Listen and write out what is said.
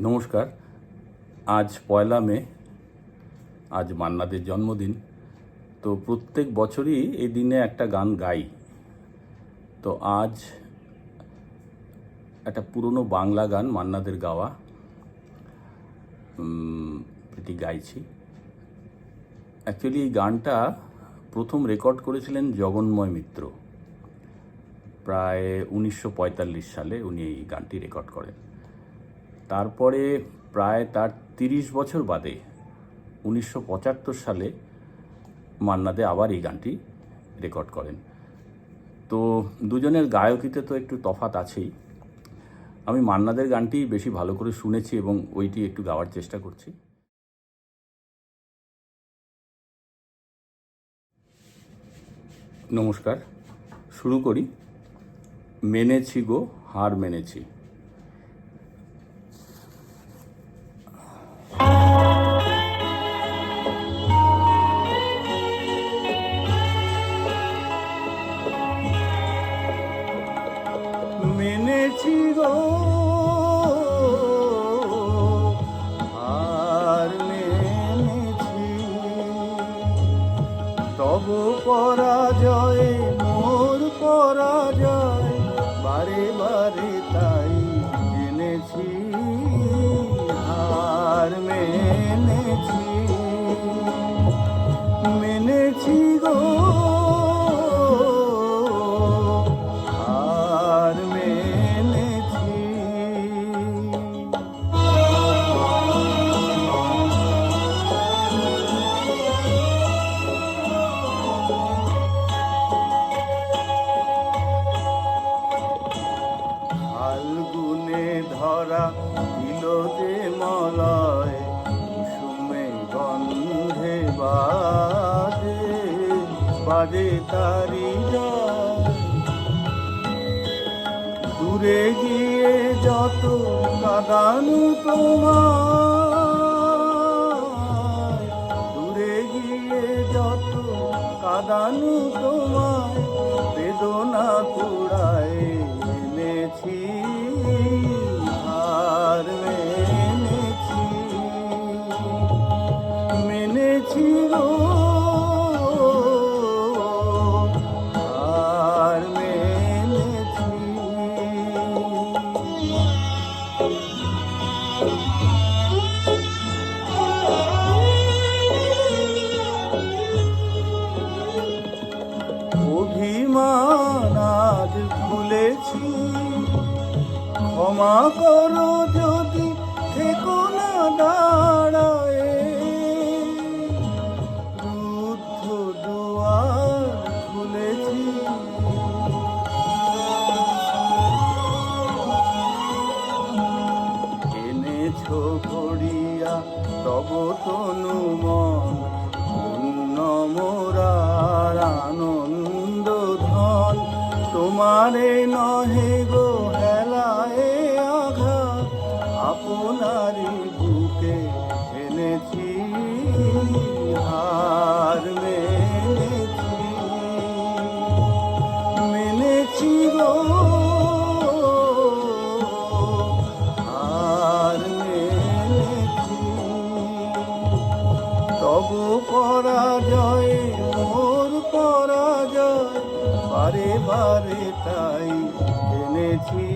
নমস্কার। আজ পয়লা মে, আজ মান্নাদের জন্মদিন। তো প্রত্যেক বছরই এই দিনে একটা গান গাই। তো আজ একটা পুরনো বাংলা গান মান্নাদের গাওয়া। এটি গাইছি। অ্যাকচুয়ালি এই গানটা প্রথম রেকর্ড করেছিলেন জগন্ময় মিত্র। প্রায় উনিশশো পঁয়তাল্লিশ সালে উনি এই গানটি রেকর্ড করেন। তারপরে প্রায় তার তিরিশ বছর বাদে উনিশশো পঁচাত্তর সালে মান্নাদে আবার এই গানটি রেকর্ড করেন। তো দুজনের গায়কিতে তো একটু তফাত আছেই। আমি মান্নাদের গানটি বেশি ভালো করে শুনেছি এবং ওইটি একটু গাওয়ার চেষ্টা করছি। নমস্কার, শুরু করি। মেনেছি গো, হার মেনেছি। মেনেছি গো। আর মেনেছি। তব পরাজয়, মোর পরাজয়, বারে বারে তাই জেনেছি। আর মেনেছি। মেনেছি ধরা দিল যে মলয়, কুসুমে গন্ধে বাজে বাজে তারি দূরে গিয়ে যত কাদানু তোমার দূরে গিয়ে যত কাদানু তোমায়, বেদনা কুড়ায় অভিমান আজ ভুলেছি ক্ষমা করো যদি এনেছো করিয়া তব তনু মন মোরার আনন্দ ধন। তোমারে নহে গো হেলায় আঘাত আপনারি বুকে এনেছি, হার মেনেছি। মেনেছি গো পরাজয় মোর পরাজয় বারে বারে তাই এনেছি।